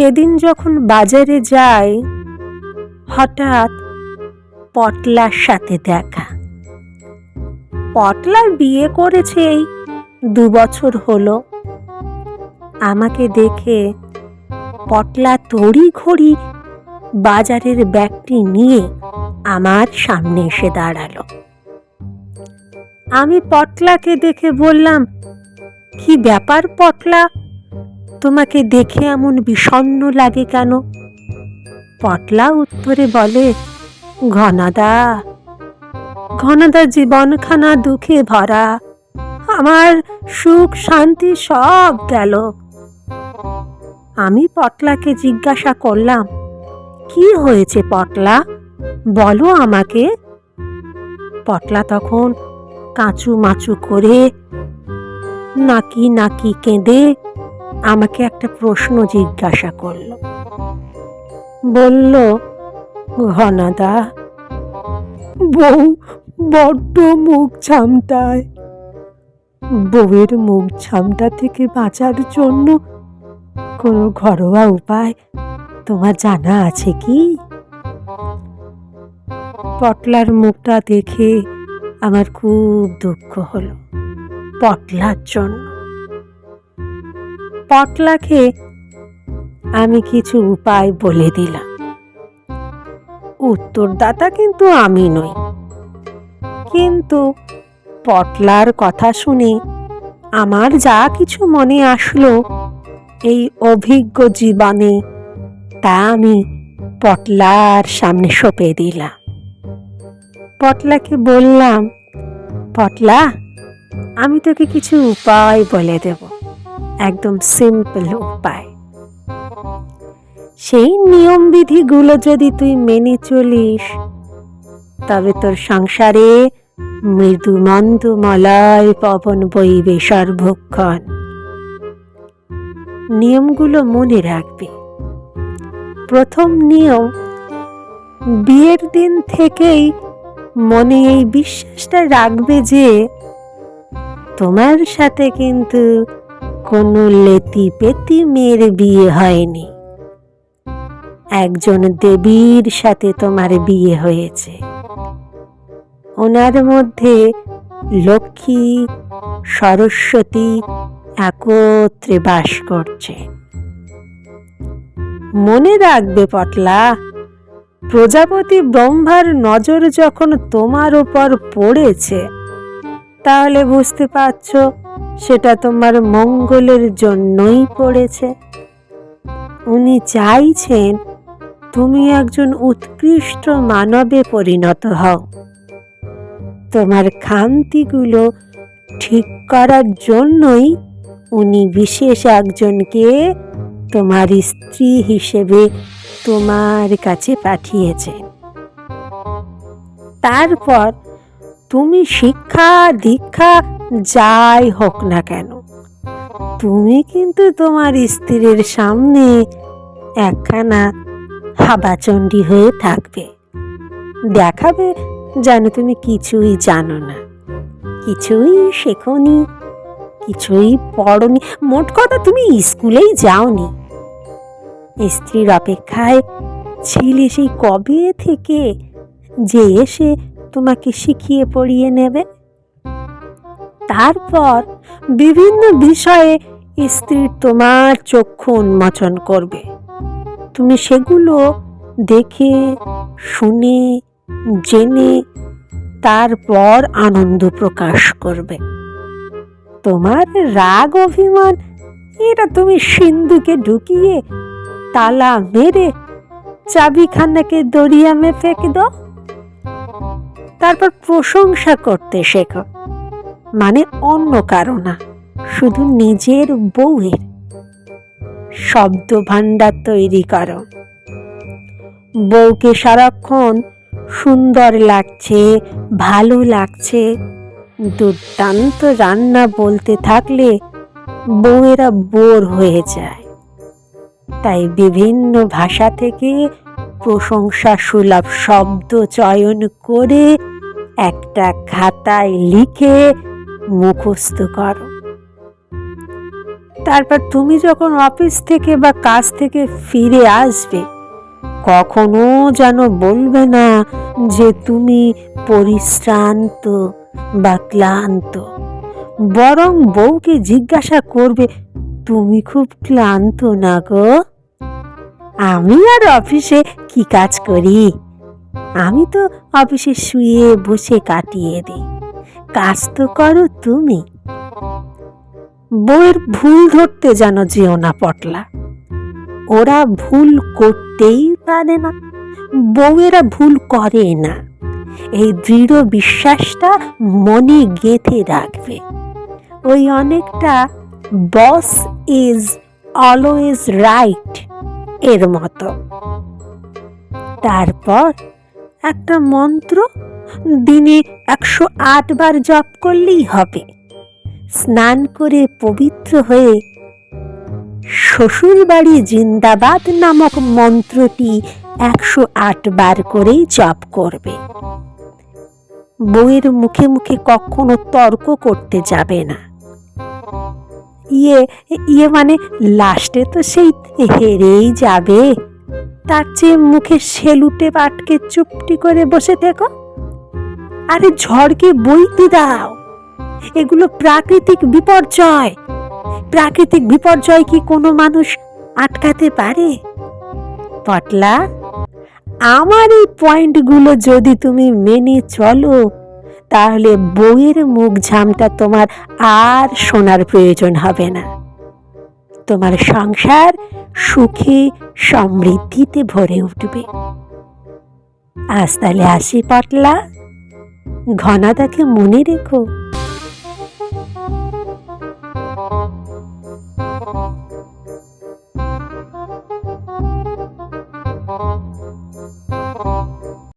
সেদিন যখন বাজারে যাই হঠাৎ পটলার সাথে দেখা। পটলার বিয়ে করেছে এই দু বছর হলো। আমাকে দেখে পটলা তড়ি ঘড়ি বাজারের ব্যাগটি নিয়ে আমার সামনে এসে দাঁড়াল। আমি পটলাকে দেখে বললাম, কি ব্যাপার পটলা? তোমাকে দেখে এমন বিষণ্ণ লাগে কেন? পটলা উত্তরে বলে, ঘনাদা ঘনাদা জীবনখানা দুঃখে ভরা। আমার সুখ শান্তি সব গেল। আমি পটলাকে জিজ্ঞাসা করলাম, কি হয়েছে পটলা? বলো আমাকে। পটলা তখন কাঁচু মাচু করে নাকি নাকি কেঁদে আমাকে একটা প্রশ্ন জিজ্ঞাসা করল। বলল, ঘনাদা, বউ বড্ড মুখ ছামটায়। বউয়ের মুখ ছামটা থেকে বাঁচার জন্য কোনো ঘরোয়া উপায় তোমার জানা আছে কি? পটলার মুখটা দেখে আমার খুব দুঃখ হলো। পটলার জন্য পটলাকে আমি কিছু উপায় বলে দিলাম। উত্তরদাতা কিন্তু আমি নই। কিন্তু পটলার কথা শুনে আমার যা কিছু মনে আসলো, এই অভিজ্ঞ জীবনে তা আমি পটলার সামনে সঁপে দিলাম। পটলাকে বললাম, পটলা, আমি তোকে কিছু উপায় বলে দেব। একদম সিম্পল উপায়। সেই নিয়মবিধিগুলো যদি তুই মেনে চলিস, তবে তোর সংসারে মৃদু মন্দ মলয় পবন বইবে সর্বক্ষণ। নিয়মগুলো মনে রাখবে। প্রথম নিয়ম, বিয়ের দিন থেকেই মনে এই বিশ্বাসটা রাখবে যে তোমার সাথে কিন্তু কোনো লেতি পেতি মেয়ের বিয়ে হয়নি। একজন দেবীর সাথে তোমার বিয়ে হয়েছে। ওনার মধ্যে লক্ষ্মী, সরস্বতী একত্রে বাস করছে। মনে রাখবে পটলা, প্রজাপতি ব্রহ্মার নজর যখন তোমার ওপর পড়েছে, তাহলে বুঝতে পারছ সেটা তোমার মঙ্গলের জন্যই পড়েছে। উনি চাইছেন তুমি একজন উৎকৃষ্ট মানবে পরিণত হও। তোমার খান্তিগুলো ঠিক করার জন্যই উনি বিশেষ একজনকে তোমার স্ত্রী হিসেবে তোমার কাছে পাঠিয়েছেন। তারপর তুমি শিক্ষা দীক্ষা যাই হোক না কেন, তুমি কিন্তু তোমার স্ত্রীর সামনে একখানা হাবাচণ্ডী হয়ে থাকবে। দেখাবে যেন তুমি কিছুই জানো না। কিছুই শেখনি, কিছুই পড়নি। মোট কথা তুমি স্কুলেই যাওনি। স্ত্রীর অপেক্ষায় ছিলে সেই কবে থেকে যে এসে তোমাকে শিখিয়ে পড়িয়ে নেবে? তারপর বিভিন্ন বিষয়ে স্ত্রী তোমার চক্ষু উন্মোচন করবে। তুমি সেগুলো দেখে, শুনে, জেনে, তারপর আনন্দ প্রকাশ করবে। তোমার রাগ অভিমান, এটা তুমি সিন্ধুকে ঢুকিয়ে তালা মেরে চাবিখানাকে দরিয়ামে ফেঁকে দাও। তারপর প্রশংসা করতে শেখো। মানে অন্য কারও না, শুধু নিজের বউয়ের। শব্দ ভাণ্ডার তৈরি করো। বউকে সারাক্ষণ সুন্দর লাগছে, ভালো লাগছে, দুর্দান্ত রান্না বলতে থাকলে বউয়েরা বোর হয়ে যায়। তাই বিভিন্ন ভাষা থেকে প্রশংসা সুলভ শব্দ চয়ন করে একটা খাতায় লিখে মুখস্থ করো। তারপর তুমি যখন অফিস থেকে বা কাজ থেকে ফিরে আসবে, কখনো যেন বলবে না যে তুমি পরিশ্রান্ত বা ক্লান্ত। বরং বউকে জিজ্ঞাসা করবে, তুমি খুব ক্লান্ত না গো? আমি আর অফিসে কি কাজ করি? আমি তো অফিসে শুয়ে বসে কাটিয়ে দিই। কাজ তো করো তুমি। বউয়ের ভুল ধরতে যেন যেও না পটলা। ওরা ভুল করতেই পারে না, বউয়েরা ভুল করে না। এই দৃঢ় বিশ্বাসটা মনে গেঁথে রাখবে। ওই অনেকটা বস ইজ অলওয়েজ রাইট এর মতো। তারপর একটা মন্ত্র দিনে একশো আট বার জপ করলেই হবে। স্নান করে পবিত্র হয়ে শ্বশুরবাড়ি জিন্দাবাদ নামক মন্ত্রটি একশো আট বার করেই জপ করবে। বউয়ের মুখে মুখে কখনো তর্ক করতে যাবে না। ইয়ে ইয়ে মানে লাস্টে তো সেই হেরেই যাবে। তার চেয়ে মুখে সেলুটে পাটকে চুপটি করে বসে থেকো। আরে ঝড়কে বইতে দাও। এগুলো প্রাকৃতিক বিপর্যয়। প্রাকৃতিক বিপর্যয় কি কোনো মানুষ আটকাতে পারে? পটলা, আমার এই পয়েন্টগুলো যদি তুমি মেনে চলো, তাহলে বইয়ের মুখ ঝামটা তোমার আর শোনার প্রয়োজন হবে না। তোমার সংসার সুখে সমৃদ্ধিতে ভরে উঠবে। আজ তাহলে আসি, পটলা। ঘনাদাকে মনে রেখো।